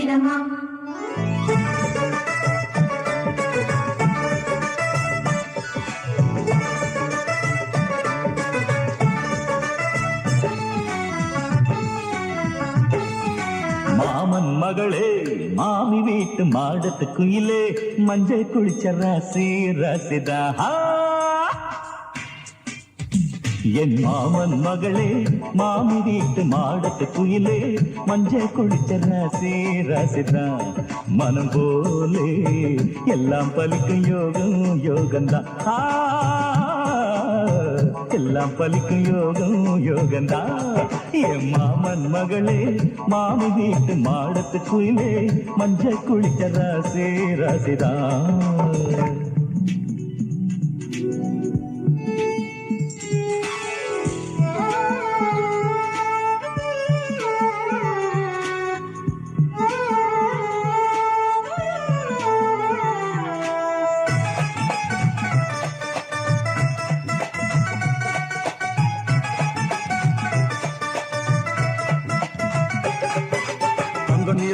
கட்டிடமா மாமன் மகளே மாமி வீட்டு மாடத்துக்குயிலே மஞ்சள் குளிச்ச ராசி ராசிதா ஆ! என் மாமன் மகளே மாமிரீட்டு மாடத்து குயிலே மஞ்சள் குளிச்ச ராசி ராசிதான். மனம் போலே எல்லாம் பலிக்கும் யோகம் யோகந்தான். எல்லாம் பலிக்கும் யோகம் யோகந்தா என் மாமன் மகளே மாமி வீட்டு மாடத்து குயிலே மஞ்சள் குளிச்ச ராசி ராசிதான்.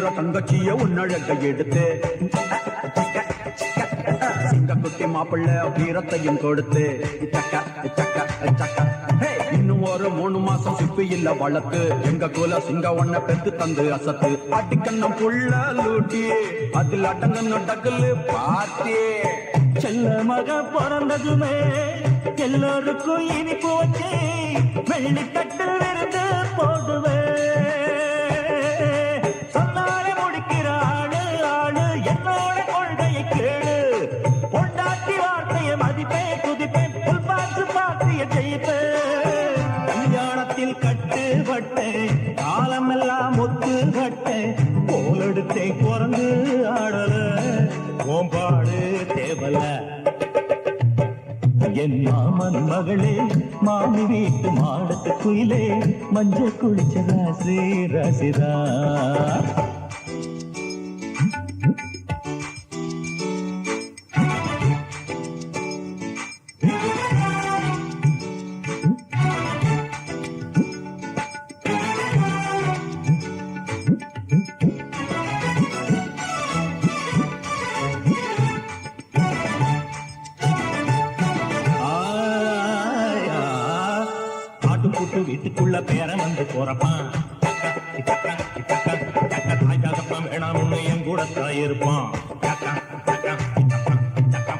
தங்க தங்கச்சிய உன்னழக எடுத்து. சிங்க குட்டி மாப்பிள்ள வீரத்தையும் கொடுத்து. இன்னும் ஒரு மூணு மாசம் சிப்பி இல்ல வளர்த்து. எங்க குல சிங்க ஒன்ன பெத்து தந்து அசத்து. அட்டிக்கண்ணம் புள்ள லூட்டி அதில் அட்டங்கன்னு டக்குலு பாத்தி செல்ல மக பிறந்ததுமே எல்லோருக்கும் இனிப்பு வச்சு. வெள்ளித்தட்டில் இருந்து கல்யாணத்தில் கட்டுப்பட்டேன் காலமெல்லாம் ஒத்து கட்டேன் கோலெடுத்தேன் குரங்கு ஆடல. கோம்பாடு தேவல. என் மாமன் மகளே மாமி வீட்டு மாடத்து குயிலே மஞ்சள் குளிச்ச ராசி ராசிதா. ஆட்டுக்குட்டு வீட்டுக்குள்ள பேரன் வந்து போறப்பான். தாய் தகப்பன் வேணாம்னு என் கூட தான் இருப்பான்.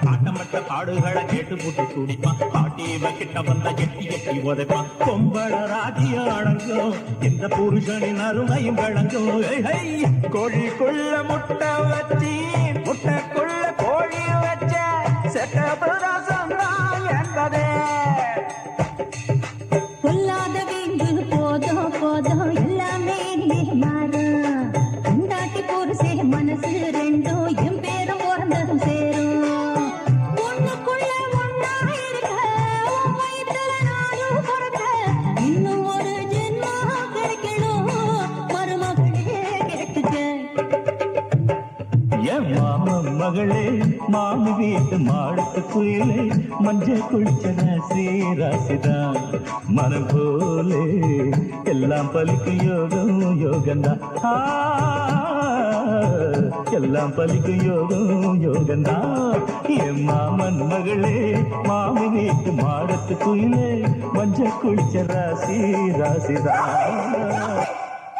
பாட்டமட்ட பாடுகளை கேட்டு போட்டு துடிப்பான். பாட்டி கிட்ட வந்த கெட்டி கெட்டி உதைப்பான். கொம்பள ராஜிய அடங்கும் எந்த புருஷனின் அருமையும் விளங்கும். ஏய், ஹை. கோழிக்குள்ள முட்டை வச்சி முட்டைக்குள்ள கோழி வச்ச செட்டபுரசம் மகளே மாமி வீட்டு மாடத்து மஞ்சள் குளிச்ச ராசி ராசிதா மனம் போலே எல்லாம் பலிக்கும் யோகம் யோகந்தா எல்லாம் பலிக்கும் யோகம் யோகந்தா என் மாமன் மகளே மாமி வீட்டு மாடத்து மஞ்சள் குளிச்ச ராசி ராசிதா